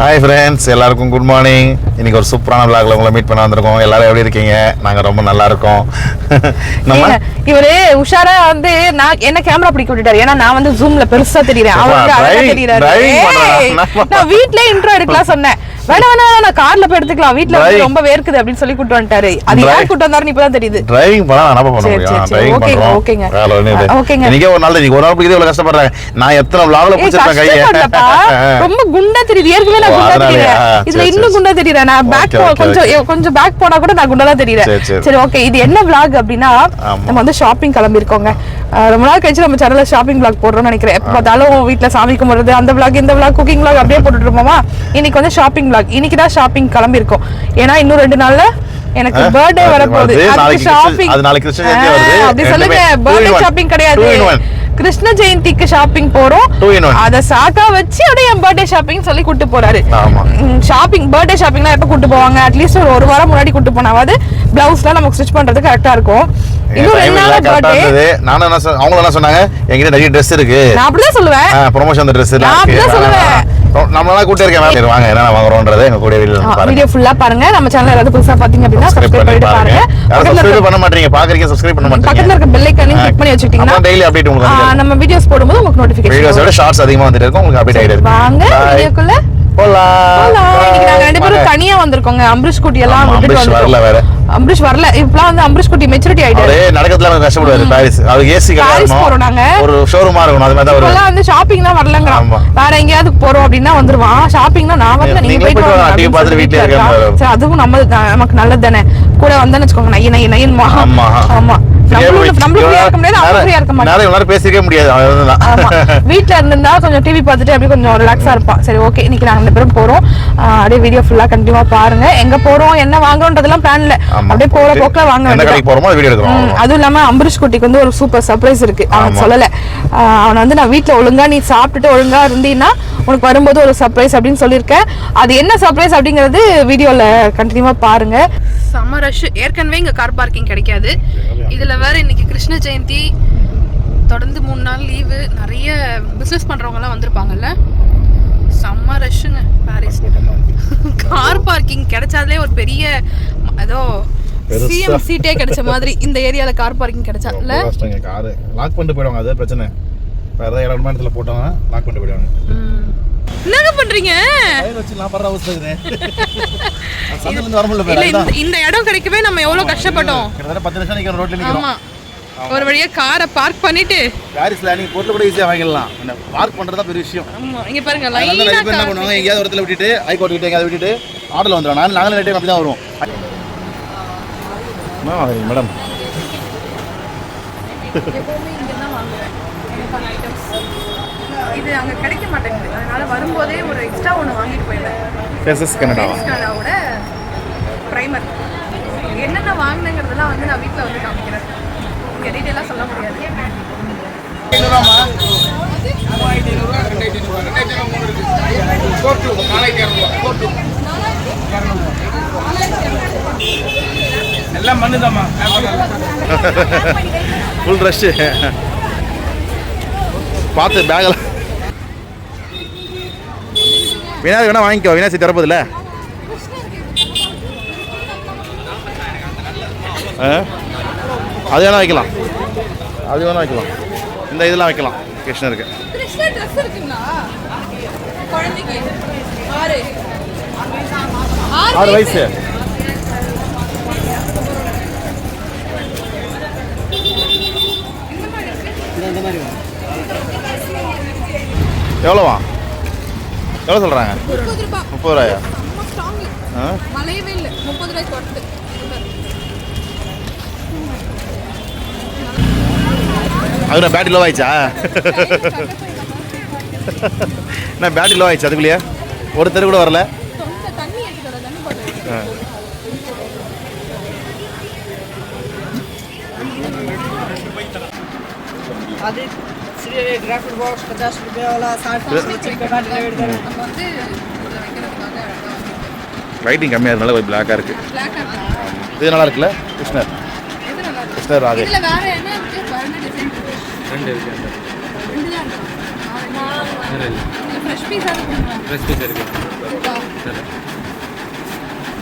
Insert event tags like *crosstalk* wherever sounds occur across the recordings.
Hi friends எல்லாருக்கும் good morning இன்னைக்கு ஒரு சூப்பரான vlogல உங்களை மீட் பண்ண வந்திருக்கோம். எல்லாரும் எப்படி இருக்கீங்க? நாங்க ரொம்ப நல்லா இருக்கோம். *laughs* நம்ம இவரு உஷாரா வந்து நான் என்ன கேமரா பிடிக்க விட்டுட்டாரு? ஏன்னா நான் வந்து ஜூம்ல பெருசா தெரியுறேன். அவர் வந்து அழகா தெரியுறாரு. நான் வீட்லயே இன்ட்ரோ எடுக்கலாம் சொன்னேன். வேணா வேணா நான் கார்ல போய் எடுத்துக்கலாம். வீட்ல ரொம்ப வேர்க்குது அப்படின்னு சொல்லி கூட்டு வந்துட்டாரு. அது யார் கூட்டு வந்தாருன்னு இப்பதான் தெரியுது. டிரைவிங் பண்ணா நான் என்ன பண்ண முடியும். டிரைவிங் பண்றோம். ஓகேங்க. ஓகேங்க. இன்னைக்கே ஒரு நாள் இன்னைக்கு ஒரு நாள் பிடிக்கிறது இவ்வளவு கஷ்டப்படுறாங்க. நான் எத்தனை ஏய், பிடிச்சிருப்பேன் கையை. ரொம்ப குண்டா தெரியுது. ஏற்கனவே நான் குண்டா? தெரியுறேன். இதுல இன்னும். குண்டா தெரியுறேன். நான் பேக் கொஞ்சம். கொஞ்சம் பேக் போனா கூட நான் குண்டா தான் தெரியுறேன். சரி, ஓகே. இது என்ன vlog அப்படின்னா. நம்ம வந்து ஷாப்பிங் கிளம்பி இருக்கோங்க ரொம்ப நாள் கழிச்சு நம்ம சேனல்ல ஷாப்பிங் vlog போடுறோம்னு நினைக்கிறேன். எப்ப பார்த்தாலும் வீட்ல சாமி கும்பிடுறது அந்த vlog இந்த vlog குக்கிங் vlog அப்படியே போட்டுட்டு இருப்போமா? இன்னைக்கு வந்து ஷாப்பிங் vlog. இன்னைக்கு தான் ஷாப்பிங் கிளம்பி இருக்கோம். ஏன்னா இன்னும் ரெண்டு நாள்ல எனக்கு பர்த்டே வரப்போகுது. ஷாப்பிங் அது நாளைக்கு கிருஷ்ண ஜெயந்தி வருது. அப்படி சொல்லுங்க. பர்த்டே. ஷாப்பிங் கிடையாது. கிருஷ்ண ஜெயந்திக்கு ஷாப்பிங் போறோம். அத சாக்கா வச்சு அப்படியே என் பர்த்டே ஷாப்பிங் சொல்லி கூட்டு போறாரு. ஷாப்பிங் பர்த்டே ஷாப்பிங்லாம் எப்ப கூட்டு போவாங்க? அட்லீஸ்ட் ஒரு ஒரு வாரம் முன்னாடி கூட்டு போனாவது பிளவுஸ்லாம் நமக்கு ஸ்டிச் பண்றதுக்கு கரெக்டா இருக்கும். நானும் என்ன அவங்களும் என்ன சொன்னாங்க? என்கிட்ட நிறைய ட்ரெஸ் இருக்கு. நான் அப்படிதான் சொல்லுவேன். ப்ரொமோஷன் அந்த ட்ரெஸ் நான் அப்படிதான் சொல்லுவேன். நம்மளால கூட்டி இருக்கேன் வாங்க என்ன வாங்குறோன்றதை எங்க கூட வீடியோ ஃபுல்லா பாருங்க. நம்ம சேனல் ஏதாவது புதுசா பாத்தீங்க அப்படின்னா சப்ஸ்கிரைப் பண்ணி பாருங்க. சப்ஸ்கிரைப் பண்ண மாட்டீங்க. பாக்குறீங்க சப்ஸ்கிரைப் பண்ண மாட்டீங்க. பக்கத்துல இருக்க பெல் ஐக்கானையும் கிளிக் பண்ணி வச்சுக்கிட்டீங்கன்னா அப்புறம் டெய்லி அப்டேட் உங்களுக்கு நம்ம வீடியோஸ் போடும்போது உங்களுக்கு வீடியோஸ் நோட்டிபிகேஷன் விட ஷார்ட்ஸ் அதிகமா வந்துட்டு இருக்கும். உங்களுக்கு அப்டேட் ஆயிடுது வாங்க வீடியோக்குள்ள. இன்னைக்கு நாங்க ரெண்டு பேரும். தனியா வந்திருக்கோங்க. அம்பரிஷ் குட்டி எல்லாம் விட்டுட்டு. வரல வேற. அம்பரிஷ் வரல. இப்பலாம் வந்து அம்பரிஷ் குட்டி மெச்சூரிட்டி ஆயிட்டாரு. கஷ்டப்படுவாரு. பாரிஸ். ஏசி பாரிஸ் போறோம் நாங்க. ஒரு ஷோரூமா அது மாதிரி தான் வந்து ஷாப்பிங் தான் வரலங்கிறான். வேற எங்கேயாவது போறோம் அப்படின்னா வந்துருவான். ஷாப்பிங் தான் நான் வரல நீங்க வாங்க. பார்த்துட்டு வீட்ல. சரி அதுவும் நம்ம நமக்கு நல்லது தானே கூட வந்தேன்னு வச்சுக்கோங்க. நைய நைய நையன்மா ஆமா. ஆமா. பேசிக்கவே முடியாது வீட்ல இருந்திருந்தா கொஞ்சம் டிவி பார்த்துட்டு அப்படியே கொஞ்சம் ரிலாக்ஸா இருப்பான். சரி ஓகே இன்னைக்கு நாங்க ரெண்டு பேரும் போறோம். அப்படியே வீடியோ ஃபுல்லா கண்டிப்பா பாருங்க. எங்க போறோம் என்ன வாங்குறோன்றதெல்லாம் பிளான் இல்ல. ஆமா. அப்படியே போற. போக்குல வாங்க அதுவும் இல்லாம அம்பரிஷ் குட்டிக்கு வந்து ஒரு சூப்பர் சர்ப்ரைஸ் இருக்கு. ஆமா. சொல்லல. அவனை வந்து நான் வீட்ல ஒழுங்கா நீ சாப்பிட்டுட்டு ஒழுங்கா இருந்தீன்னா உனக்கு வரும்போது ஒரு சர்ப்ரைஸ் அப்படின்னு சொல்லியிருக்கேன். அது என்ன சர்ப்ரைஸ் அப்படிங்கிறது வீடியோல கண்டினியூவா பாருங்க. ரஷ் ஏற்கனவே இங்க கார் பார்க்கிங் கிடைக்காது. இதுல வேற இன்னைக்கு கிருஷ்ண ஜெயந்தி தொடர்ந்து மூணு நாள் லீவு நிறைய பிசினஸ் பண்றவங்க எல்லாம் வந்திருப்பாங்கல்ல? செம்ம ரஷ்ஷுங்க பாரிஸ் கார் பார்க்கிங் கிடைச்சாலே ஒரு பெரிய ஏதோ. சிஎம் சீட்டே கிடைச்ச மாதிரி இந்த ஏரியால கார் பார்க்கிங் கிடைச்சால கஷ்டங்க காரு லாக் பண்ணிட்டு போயிடுவாங்க அது பிரச்சனை. வேற ஏதாவது இடத்துல போட்டோம்னா லாக் பண்ணிட்டு போயிடுவாங்க. என்னங்க பண்றீங்க? *laughs* இந்த- இந்த இடம் கிடைக்கவே நம்ம எவ்வளவு கஷ்டப்பட்டோம். கிட்டத்தட்ட ஒரு வழியா காரை பார்க் பண்ணிட்டு பாரிஸ்ல நீங்க பொருள் கூட ஈஸியாக வாங்கிடலாம். பார்க் பண்றது தான் பெரிய விஷயம். ஆமா இங்க பாருங்க லைனா என்ன பண்ணுவாங்க எங்கேயாவது ஒரு இடத்துல விட்டுட்டு ஹைகோர்ட் கிட்ட எங்கேயாவது விட்டுட்டு ஆட்டோல வந்துடும் நான் நாங்களும் டைம் அப்படி தான் வருவோம். மேடம் எப்பவுமே இங்க தான் வாங்குவேன் எனக்கான ஐட்டம்ஸ் இது அங்க கிடைக்க மாட்டேங்குது. அதனால வரும்போதே ஒரு எக்ஸ்ட்ரா ஒன்று வாங்கிட்டு போயிடுவேன். ஃபேசஸ் கனடாவா கனடாவோட ப்ரைமர் என்னென்ன வாங்கினங்கிறதெல்லாம் வந்து நான் வீட்டில் வந்து காமிக்கிறேன். இங்கே டீட்டெயிலாக சொல்ல முடியாது. எல்லாம் மண்ணுதாம்மா ஃபுல் *laughs* ரஷ்ஷு பார்த்து பேக்கில் வினாசி வேணா வாங்கிக்கோ. வினாசி திறப்பதில்ல அது வேணா வைக்கலாம். அது வேணா வைக்கலாம். இந்த இதெல்லாம் வைக்கலாம் கிருஷ்ணருக்கு. ஆறு. வயசு. எவ்வளோவா? எவ்வளோ சொல்கிறாங்க முப்பது ரூபாய்? ஆ? மலையவே இல்லை. முப்பது ரூபாய்க்கு வருது அது நான் பேட்டரி லோ ஆயிடுச்சா? என்ன பேட்டரி லோ ஆயிடுச்சு அதுக்குள்ளேயே. ஒரு தெரு கூட வரல. தொண்டை லைட்டிங் கம்மியாக இருந்தாலும் கொஞ்சம் பிளாக்காக இருக்கா? இது நல்லா இருக்குல்ல கிருஷ்ணர்? கிருஷ்ணர் ராதே?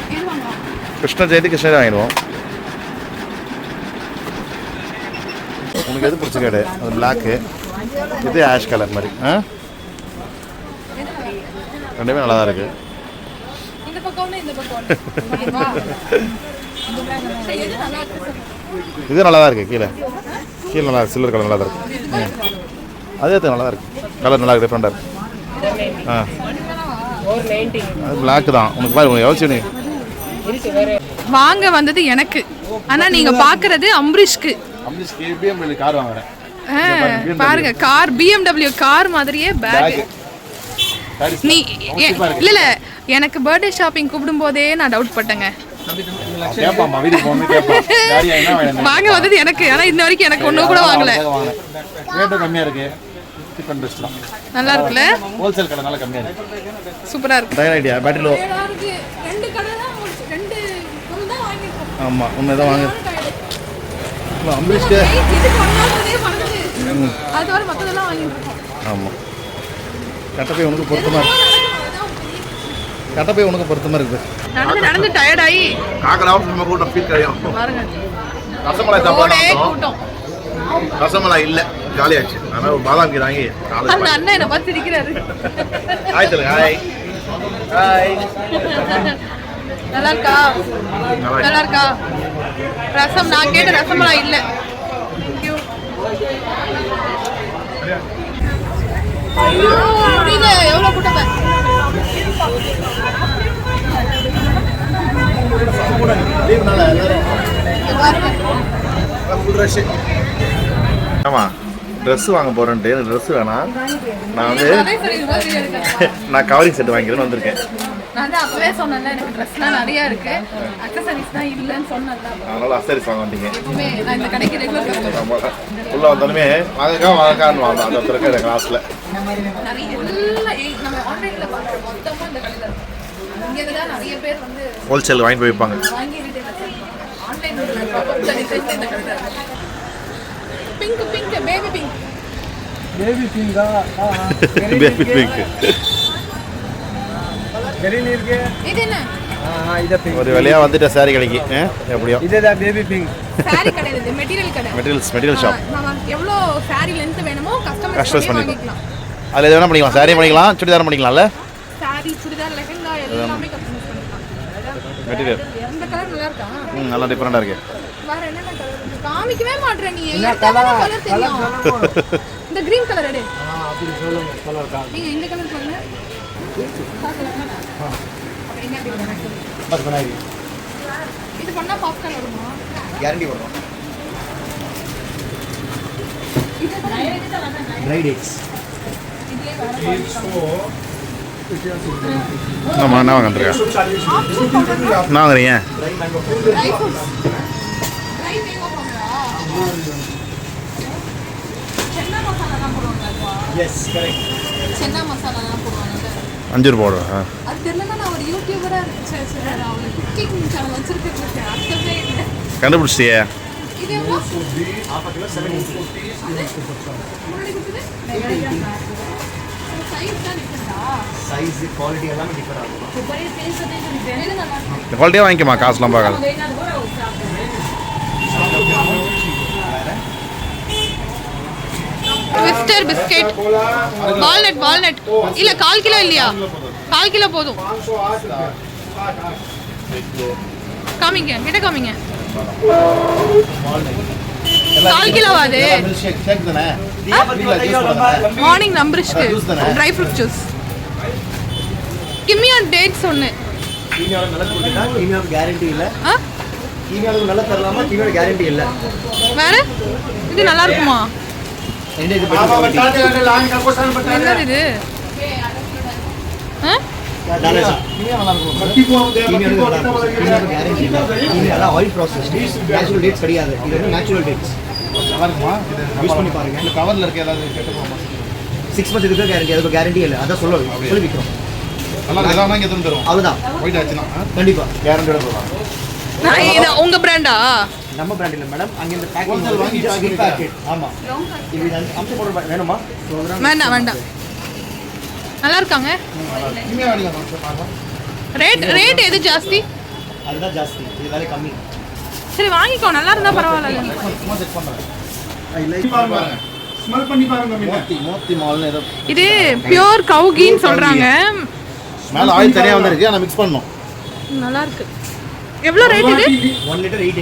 ரெண்டு வாங்கலாம் கிருஷ்ண ஜெயந்தி கிருஷ்ணரே வாங்கிடுவோம். உனக்கு எது பிடிச்ச கடை? அது பிளாக்கு இது ஆஷ் கலர் மாதிரி ஆ? ரெண்டுமே நல்லா தான் இருக்குது. இது நல்லா தான் இருக்குது கீழே. கீழே நல்லா சில்வர் கலர் நல்லா தான் இருக்குது ம். அதே நல்லா தான் இருக்குது கலர் நல்லா இருக்கு டிஃப்ரெண்டாக இருக்கு. ஆ. அது பிளாக் தான். உனக்கு நீ வாங்க வந்தது எனக்கு. ஆனா நீங்க பாக்குறது அம்பரீஷ்க்கு அம்ரிஷ் கேபிஎம் கார் வாங்குறேன். பாருங்க கார் BMW கார் மாதிரியே பேக் நீ ஏ- இல்ல இல்ல. எனக்கு பர்த்டே ஷாப்பிங் கூப்பிடும் போதே நான் டவுட் பட்டேங்க. வாங்க வந்தது எனக்கு. ஆனா இன்ன வரைக்கும் எனக்கு ஒண்ணு கூட வாங்கல. நல்லா இருக்குல்ல? ஹோல்சேல் கடை நல்லா கம்மியாக இருக்கு. சூப்பரா இருக்கு. டயர் ஐடியா பேட்டரி லோ ரெண்டு கடை தான் ரெண்டு பொருள் தான் வாங்கிருக்கோம் ஆமாம் உண்மை தான் வாங்க அம்பரீஷ்க்கு ஆமாம் கட்டப்பை உனக்கு பொருத்தமாக இருக்கு. கட்டப்பை உனக்கு பொருத்தமாக இருக்குது. நடந்து நடந்து டயர்ட் ஆகி காக்கராவும் நம்ம கூட்டம் ஃபீல் கிடையும் பாருங்க. ரசமலாய் சாப்பாடு ரசமலாய் இல்லை. காலியாச்சு. அதனால் ஒரு பாதாம் கீரை வாங்கி அந்த அண்ணன் என்ன பார்த்து சிரிக்கிறாரு. ஹாய் சொல்லுங்க ஹாய் ஹாய் நல்லா இருக்கா நல்லா இருக்கா ரசம் நான் கேட்ட ரசமலாம் இல்ல. ஆமாம் ட்ரெஸ் வாங்க போகிறேன்ட்டு எனக்கு ட்ரெஸ் வேணாம் நான் வந்து. *laughs* நான் கவரிங் செட் வாங்கிக்கிறேன்னு வந்திருக்கேன் நான் அப்பவே சொன்னேன்ல எனக்கு ட்ரெஸ்லாம் நிறைய இருக்கு. அக்சசரிஸ் தான் இல்லைன்னு சொன்னேன் அதனால அக்சசரிஸ் வாங்க வந்தீங்க நான் இந்த கடைக்கு ரெகுலர் கஸ்டமர் உள்ள வந்தாலுமே வாங்கக்கா வாங்கக்கான்னு வாங்க. அந்த ஒருத்தருக்கு இந்த கிளாஸ்ல நிறைய எல்லாம் நம்ம ஆன்லைன்ல பார்க்குற மொத்தமா இந்த கடையில நிறைய பேர் வந்து ஹோல்சேல் வாங்கி போய் வைப்பாங்க வாங்கி pink pink baby pink baby பிங்கா baby pink இது என்ன? ஒரு வழியாக வந்துட்டேன் சாரி கடைக்கு. எப்படியோ. இதுதான் பேபி பிங்க் சாரி கடை இது மெட்டீரியல் கடை. மெட்டீரியல்ஸ் மெட்டீரியல் ஷாப் நம்ம எவ்வளோ சாரி லென்த் வேணுமோ கஸ்டமைஸ் கஸ்டமைஸ் பண்ணிக்கலாம். அதில் எது வேணா பண்ணிக்கலாம். சாரி பண்ணிக்கலாம் சுடிதார் பண்ணிக்கலாம்ல? சாரி சுடிதார் லெஹங்கா எல்லாமே கஸ்டமைஸ் மெட்டீரியல் இந்த கலர் நல்லா இருக்கா? ம் நல்லா டிஃபரண்டா இருக்கு. வேற என்ன கலர் காமிக்கவே மாட்டற நீ. என்ன கலர் கலர் தெரியும்? இந்த கிரீன் கலர் எடு. ஆ அப்படி சொல்லுங்க கலர் காமி நீங்க இந்த கலர் சொல்லுங்க? बस बनाएगी இது பண்ணா பாப்கார்ன் வருமா கேரண்டி வரும் ட்ரை டேட்ஸ் ஆமாம் என்ன அஞ்சு ரூபா ஆ. கண்டுபிடிச்சிட்டியே? குவாலிட்டியாக வாங்கிக்கமா காசுலாம் பார்க்காது. ட்விஸ்டர் பிஸ்கெட் வால்நட் வால்நட் இல்ல கால் கிலோ இல்லையா? கால் கிலோ போதும். காமிங்க கிட்ட காமிங்க. கால் கிலோவா அது? மார்னிங் நம்பரிஷ்க்கு ட்ரை ஃப்ரூட் ஜூஸ் கிம்மி ஆன் டேட்ஸ் ஒன்று கேரண்டி இல்லை கீமியாவுக்கு நல்லா தரலாமா? கீமியோட கேரண்டி இல்லை. வேற? இது நல்லா இருக்குமா? என்னது கிடையாது. கவர்ல இருக்க ஏதாவது சிக்ஸ் மந்த்ஸ் இருக்கு கேரண்டி அதுக்கு கேரண்டி இல்லை. அதான் சொல்ல சொல்லி விற்கிறோம் அதுதான் கண்டிப்பா. கேரண்டியோட உங்க பிராண்டா நம்ம பிராண்ட் இல்லை மேடம் அங்க இந்த பேக்கிங் Wholesale வாங்கி. பேக்கெட் ஆமா. இது இது அம்ச பவுடர் வேணுமா? வேண்டாம் வேண்டாம் நல்லா இருக்காங்க ரேட் ரேட் எது ஜாஸ்தி? அதுதான் ஜாஸ்தி. இது வேலை கம்மி. சரி வாங்கிக்கோ. நல்லா இருந்தா பரவாயில்ல. சும்மா செக் பண்ணுறேன் ஸ்மெல் பண்ணி பாருங்க மீன். மோத்தி மோத்தி மால்னு ஏதோ இது பியோர் கவுகின்னு சொல்றாங்க. மேலே ஆயில் தனியாக வந்துருக்கு ஆனால் மிக்ஸ் பண்ணணும். நல்லா இருக்கு எவ்வளோ ரேட் இது? One litre eight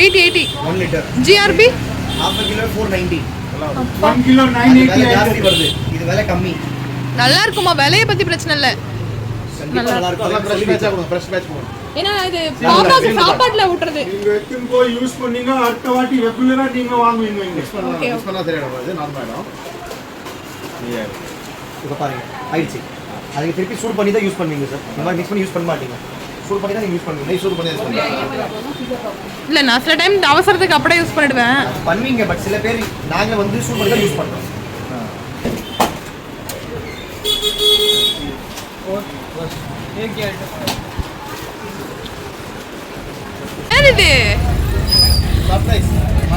eighty eighty one litre GRP half kilo four ninety one kilo nine eighty ஜாஸ்தி வருது. இது விலை கம்மி. நல்லா இருக்குமா? விலைய பத்தி பிரச்சனை இல்லை. நல்லா இருக்கும். ஃப்ரெஷ் பேட்சாக கொடுங்க ஃப்ரெஷ் பேட்ச் கொடுங்க ஏன்னா இது பாப்பாக்கு சாப்பாட்டுல விட்டுறது நீங்க எடுத்துன்னு போய் யூஸ் பண்ணீங்க அடுத்த வாட்டி ரெகுலரா நீங்க வாங்குவீங்க இங்க. மிக்ஸ் பண்ணலாம். Okay, மிக்ஸ் பண்ணால் சரியாயிடும் இது நார்மல் இப்போ பாருங்க. ஆயிடுச்சு. அதுக்கு திருப்பி சூடு பண்ணி தான் யூஸ் பண்ணுவீங்க சார் இந்த மாதிரி மிக்ஸ் பண்ணி யூஸ் பண்ண மாட்டீங்க. சூடு பண்ணி தான் நீங்கள் யூஸ் பண்ணுவீங்க நெய் சூடு பண்ணி யூஸ் பண்ணுங்க இல்ல நான் சில டைம் அவசரத்துக்கு அப்படியே யூஸ் பண்ணிடுவேன். பண்ணுவீங்க பட் சில பேர் நாங்கள் வந்து சூடு பண்ணி தான் யூஸ் பண்ணுறோம் இது? சர்ப்ரைஸ்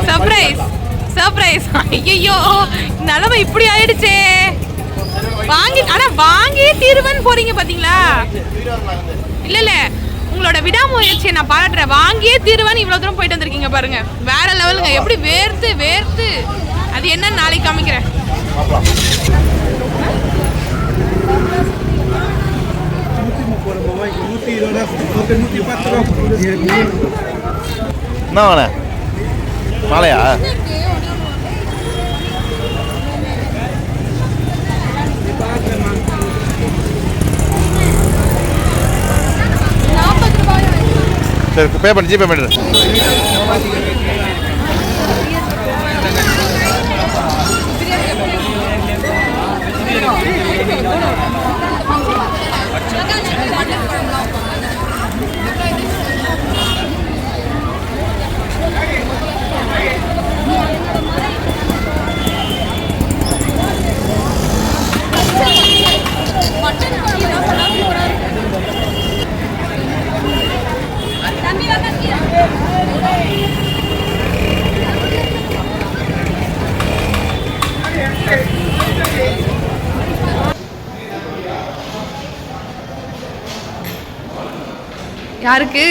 சர்ப்ரைஸ் சர்ப்ரைஸ் ஐயோ நிலைமை இப்படி ஆயிடுச்சே. வாங்கி ஆனா வாங்கி தீருவன் போறீங்க பாத்தீங்களா? இல்ல இல்ல உங்களோட விடாமுயற்சியை நான் பாராட்டுறேன். வாங்கியே தீருவான்னு இவ்வளவு தூரம் போயிட்டு வந்திருக்கீங்க பாருங்க. வேற லெவலுங்க. எப்படி வேர்த்து வேர்த்து. அது என்னன்னு நாளைக்கு காமிக்கிறேன். என்ன மாலையா? சரி பே பண்ணி ஜிபே பண்ணிடு. யாருக்கு?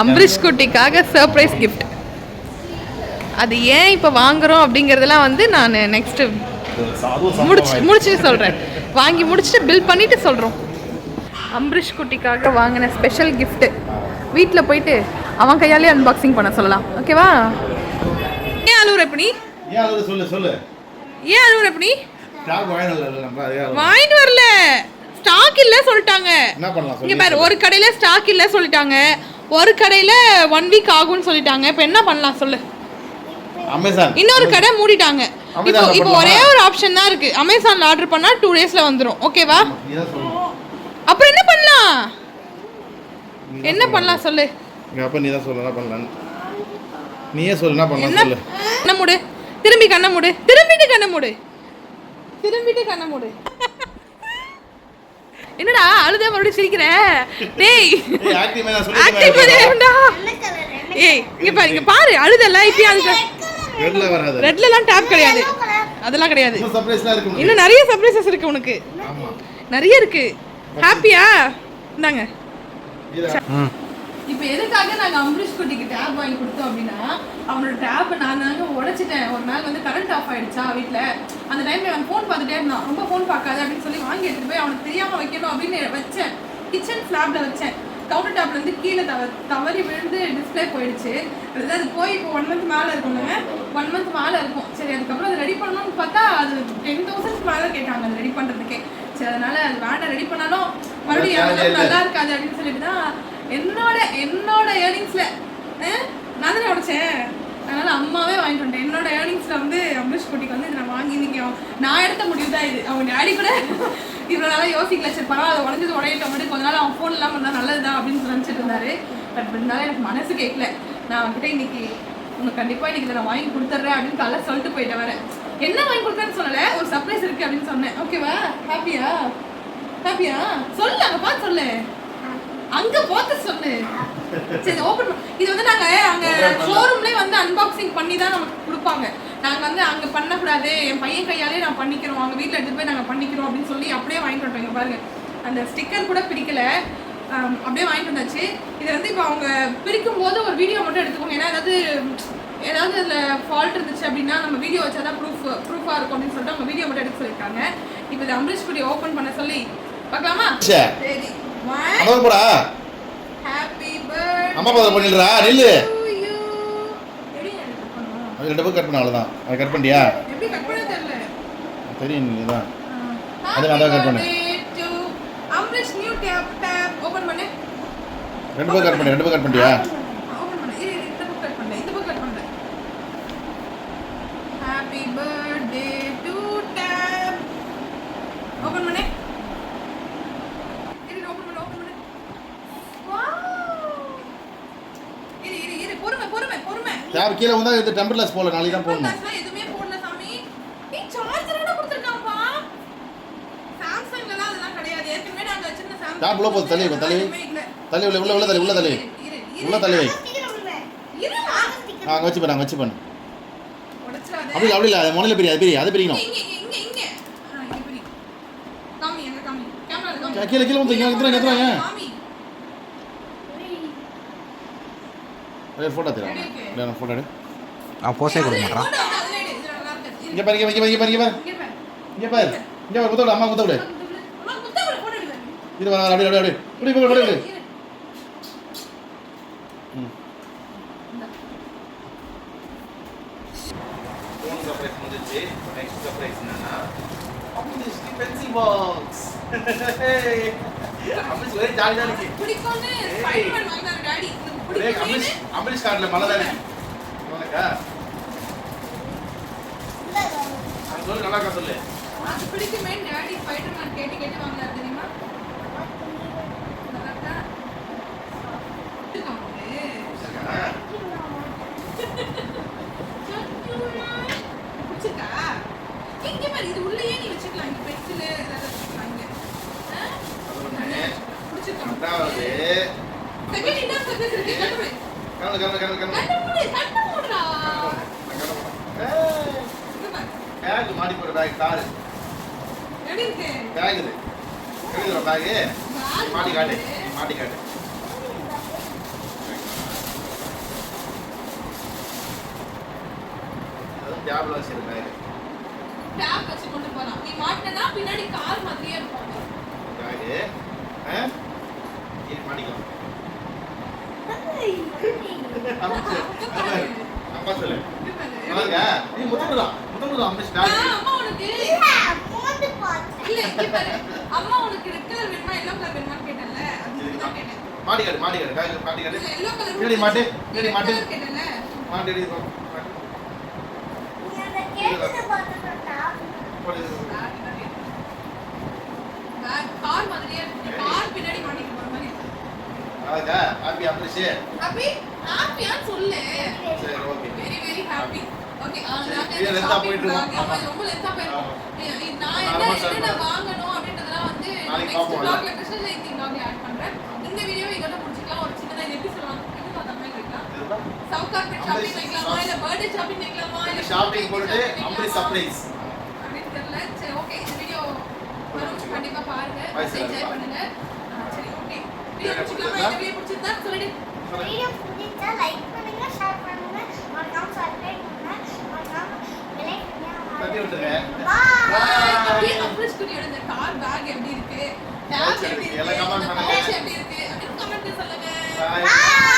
அம்பரீஷ் குட்டிக்காக சர்ப்ரைஸ் கிஃப்ட் அது ஏன் இப்போ வாங்குறோம் அப்படிங்கிறதெல்லாம் வந்து நான் நெக்ஸ்ட் அதுவும் முடிச்சு முடிச்சுட்டு சொல்கிறேன் வாங்கி முடிச்சுட்டு பில் பண்ணிட்டு சொல்கிறோம் அம்பரீஷ் குட்டிக்காக வாங்கின ஸ்பெஷல் gift. வீட்டில் போயிட்டு அவன் கையாலே அன்பாக்சிங் பண்ண சொல்லலாம். ஓகேவா ஏன் அழுவுற எப்படி சொல்லு சொல்லு. ஏன் அழுவுற எப்படி. வாங்கிட்டு வரல ஸ்டாக் இல்ல சொல்லிட்டாங்க. இங்க பாரு ஒரு கடையில ஸ்டாக் இல்ல சொல்லிட்டாங்க. ஒரு கடையில ஒன் வீக் ஆகும்னு சொல்லிட்டாங்க. இப்போ என்ன பண்ணலாம் சொல்லு? இன்னொரு கடை மூடிட்டாங்க. இப்போ? ஒரே ஒரு ஆப்ஷன் தான் இருக்கு. அமேசான்ல ஆர்டர் பண்ணா டூ டேஸ்ல வந்துரும். ஓகேவா அப்புறம் என்ன என்ன பண்ணலாம் சொல்லு. எங்கள் அப்பா நீ தான் சொல்லு என்ன பண்ணலான்னு நீயே சொல்லு என்ன? பண்ணலாம் சொல்லு. கண்ணை மூடு. திரும்பி கண்ணை மூடு. திரும்பிட்டு கண்ணை மூடு. திரும்பிட்டு கண்ணை மூடு. என்னடா அழுத மறுபடியும் சிரிக்கிற? டேய். ஆக்டிவ் பண்ணிடா ஏய் இங்க பாரு இங்க பாரு அழுதல இப்பயே அழுத. ரெட்ல வராது. ரெட்லலாம் டேப் கிடையாது. அதெல்லாம் கிடையாது. இன்னும் சர்ப்ரைஸ்லாம் இருக்கு உனக்கு. இன்னும் நிறைய சர்ப்ரைசஸ் இருக்கு உனக்கு. ஆமா. நிறைய இருக்கு. ஹாப்பியா இந்தாங்க. இப்போ எதுக்காக நாங்கள் அம்பரீஷ் குட்டிக்கு டேப் வாங்கி கொடுத்தோம் அப்படின்னா அவனோட டேப்பை நான் தாங்க உடைச்சிட்டேன். ஒரு நாள் வந்து கரண்ட் ஆஃப் ஆயிடுச்சா வீட்டில் அந்த டைமில் அவன் ஃபோன் பார்த்துட்டே இருந்தான். ரொம்ப ஃபோன் பார்க்காத அப்படின்னு சொல்லி வாங்கி எடுத்துட்டு போய் அவனுக்கு தெரியாமல் வைக்கணும் அப்படின்னு வச்சேன். கிச்சன் ஸ்லாப்ல வச்சேன். கவுண்டர் டாப்ல இருந்து கீழே தவ தவறி விழுந்து டிஸ்ப்ளே போயிடுச்சு. அதாவது அது போய் இப்போ ஒன் மந்த் மேலே இருக்கும்ல ஒன் மந்த் மேலே இருக்கும். சரி அதுக்கப்புறம் அதை ரெடி பண்ணணும்னு பார்த்தா அது டென் தௌசண்ட் மேலே கேட்டாங்க அது ரெடி பண்ணுறதுக்கே சரி அதனால அது வேண்டாம் ரெடி பண்ணாலும் மறுபடியும். நல்லா இருக்காது அப்படின்னு சொல்லிட்டு தான் என்னோட என்னோட ஏர்னிங்ஸ்ல நான் தானே உடைச்சேன். அதனால அம்மாவே வாங்கிட்டு வந்துட்டேன். என்னோட ஏர்னிங்ஸ்ல வந்து அம்பரீஷ் குட்டிக்கு வந்து நான் வாங்கி அவன் நான் எடுத்த முடிவு தான் இது. அவங்க டேடி கூட இவ்வளோ நாளாக யோசிக்கல. சரி பரவாயில்ல உடஞ்சது உடையட்டும் மட்டும் கொஞ்ச நாள் அவன் ஃபோன் இல்லாமல் இருந்தால் நல்லதுதான் அப்படின்னு நினச்சிட்டு இருந்தாரு. பட் இருந்தாலும் எனக்கு மனசு கேட்கல. நான் அவன்கிட்ட இன்னைக்கு உனக்கு கண்டிப்பாக இன்னைக்கு நான் வாங்கி கொடுத்துட்றேன் அப்படின்னு காலைல சொல்லிட்டு போயிட்டேன் வேற. என்ன வாங்கி கொடுத்தேன்னு சொல்லலை ஒரு சர்ப்ரைஸ் இருக்கு அப்படின்னு சொன்னேன். ஓகேவா ஹாப்பியா ஹாப்பியா சொல்லு அங்க பார்த்து சொல்லு. அங்க பார்த்து சொல்லு. சரி ஓபன் இது வந்து நாங்க அங்க ஷோரூம்லயே வந்து அன்பாக்சிங் பண்ணி தான் நமக்கு கொடுப்பாங்க. நாங்கள் வந்து அங்கே பண்ணக்கூடாது. என் பையன் கையாலே நான் பண்ணிக்கிறோம். அவங்க வீட்டில் எடுத்துட்டு போய் நாங்கள் பண்ணிக்கிறோம் அப்படின்னு சொல்லி அப்படியே வாங்கிட்டு இங்க பாருங்க. அந்த ஸ்டிக்கர் கூட பிரிக்கல அப்படியே வாங்கிட்டு வந்தாச்சு. இதை வந்து இப்போ அவங்க பிரிக்கும் போது ஒரு வீடியோ மட்டும் எடுத்துக்கோங்க. ஏன்னா ஏதாவது ஏதாவது அதில் ஃபால்ட் இருந்துச்சு அப்படின்னா நம்ம வீடியோ வச்சா தான் ப்ரூஃப் ப்ரூஃபாக இருக்கும் அப்படின்னு சொல்லிட்டு அவங்க வீடியோ மட்டும் எடுக்க சொல்லியிருக்காங்க. இப்போ இது அம்ரீஷ் குடி ஓப்பன் பண்ண சொல்லி பார்க்கலாமா. சரி அம்மா போடா ஹாப்பி பர்த் அம்மா பதில் பண்ணிடுறா. நில்லு. அது ரெண்டு பேரும் கட் பண்ண அவ்வளோதான் அது கட் எப்படி கட் பண்ண தெரியல. தெரியும் நீ தான். அது நான் தான் cut பண்ணேன். Amrish new tape tape open பண்ணு. ரெண்டு பேரும் கட் பண்ணி ரெண்டு பேரும் கட் பண்ணிட்டியா ஓபன் பண்ணு இரு இரு, இந்த புக் கட் பண்ணு இந்த புக் கட் பண்ணு happy birthday to tape open பண்ணு இரு ஓபன் பண்ணு ஓபன் பண்ணு வாவ் இரு இரு இரு பொறுமை பொறுமை பொறுமை யார் கீழே வந்தால் இது டெம்பர்லெஸ் போல நாளைக்கு தான் போடணும். போடல சாமி. சாம்சங்ல எல்லாம் அதெல்லாம் கிடையாது. ஏற்கனவே நாங்க வச்சிருந்த சாம்சங் Tab உள்ள உள்ள உள்ள உள்ள தள்ளி உள்ள தள்ளி உள்ள தள்ளி வை. அங்கே வச்சு பண்ணு அங்கே வச்சு பண்ணு அப்படி அப்படி இல்லை அது முனையில் பிரி அது பிரி அது பிரிக்கணும். இங்க இங்க இங்க ஆ, இங்க பிரி. காமி எங்க காமி. கேமரா காமி. கீழே கீழே வந்து இங்கே ஏன் காமி ஃபோட்டோ நான் ஃபோட்டோ எடு. அவன் போஸே கொடுக்க மாட்டான். இங்கே பாரு இங்கே பாரு இங்கே பாரு இங்கே பாரு இங்க பாரு. இங்கே பாரு. முத்த விடு அம்மா முத்த விடு அம்மா, முத்தம் விடு, போட்டு எடு. இது வர அப்படியே அப்படியே அப்படியே. இப்படி இப்படி இப்படி இரு, இப்படி. இரு. ம். ஃபோன் சர்ப்ரைஸ் முடிஞ்சிச்சு. நெக்ஸ்ட் சர்ப்ரைஸ் என்னன்னா அம்ரிஷ் பென்சில் பாக்ஸ் அம்ரிஷ் ஒரே ஜாலியாக இருக்கு. பிடிக்கும்னு டாடி அம்ரிஷ் கார்டில் மழை தானே உனக்கா அது சொல்லு நல்லா இருக்கா சொல்லு உனக்கு பிடிக்குமே டாடி ஸ்பைடர்மேன் கேட்டு கேட்டு வாங்கினாரு தெரியுமா? இங்க பாரு, இது உள்ளேயே நீ வச்சுக்கலாம். இங்க வச்சுக்கலாம். ஆ? பிடிச்சிருக்கா? பேக் மாடி போற பேக் காரு? பேக் இது. எப்படி பேக் மாட்டி காட்டு. மாட்டி காட்டு. ஜாப்ல வச்சிருக்க பேக் Tag வச்சு கொண்டு போலாம். நீ மாட்டினா பின்னாடி கார் மாதிரியே இருக்கும் அது. பேக் ஆ இது மாட்டிக்கலாம் அப்பா சொல்லு வாங்க நீ முத்தமுடா முத்தமுடா அம்ரிஷ் அம்மா உனக்கு இல்ல இங்க பாரு அம்மா உனக்கு ரெட் கலர் வேணுமா எல்லோ கலர் வேணுமான்னு கேட்டல அதுக்கு தான் கேட்டேன் மாட்டி காட்டு மாட்டி காட்டு பேக் மாட்டி காட்டு இல்ல எல்லோ கலர் பின்னாடி மாட்டு, பின்னாடி மாட்டு. கேட்டல மாட்டி அடி மாட்டு போடு. கார் மாதிரியே கார் பின்னாடி மாட்டிட்டு மாதிரி இருக்கு ஹாப்பி அம்ரிஷ் ஹாப்பி ஹாப்பியான்னு சொல்லு சரி okay very very happy okay போயிட்டு இருக்கோம். ஆமா. ரொம்ப லென்த்தா ஆமா. போயிடும் நான் என்ன என்ன. வாங்கணும் அப்படின்றதெல்லாம் வந்து நாளைக்கு ஜெயந்தி vlogல ஆட் பண்றேன். இந்த வீடியோவை இதோட முடிச்சுக்கலாம். ஒரு சின்னதா எப்படி சொல்லலாம் சவுகார் பெட் ஷாப்பிங் வைக்கலாமா? இல்ல பர்த்டே ஷாப்பிங் வைக்கலாமா? இல்ல ஷாப்பிங் போட்டு அம்ரிஷ் சர்ப்ரைஸ் அப்படின்னு தெரியல. சரி ஓகே இந்த வீடியோ கண்டிப்பா பாருங்க. என்ஜாய் பண்ணுங்க. சரி ஓகே வீடியோ பிடிச்சிருந்தா சொல்லிடு. பிடிச்சிருந்தா லைக் பண்ணுங்க ஷேர் பண்ணுங்க. மறக்காம சப்ஸ்கிரைப் பண்ணுங்க. மறக்காம லைக் பண்ணுங்க. பாய் அப்ரோச் எடுத்த கார் பேக் எப்படி இருக்கு? டேப் எப்படி இருக்கு. எப்படி இருக்கு? அப்படின்னு கமெண்ட் சொல்லுங்க. பாய்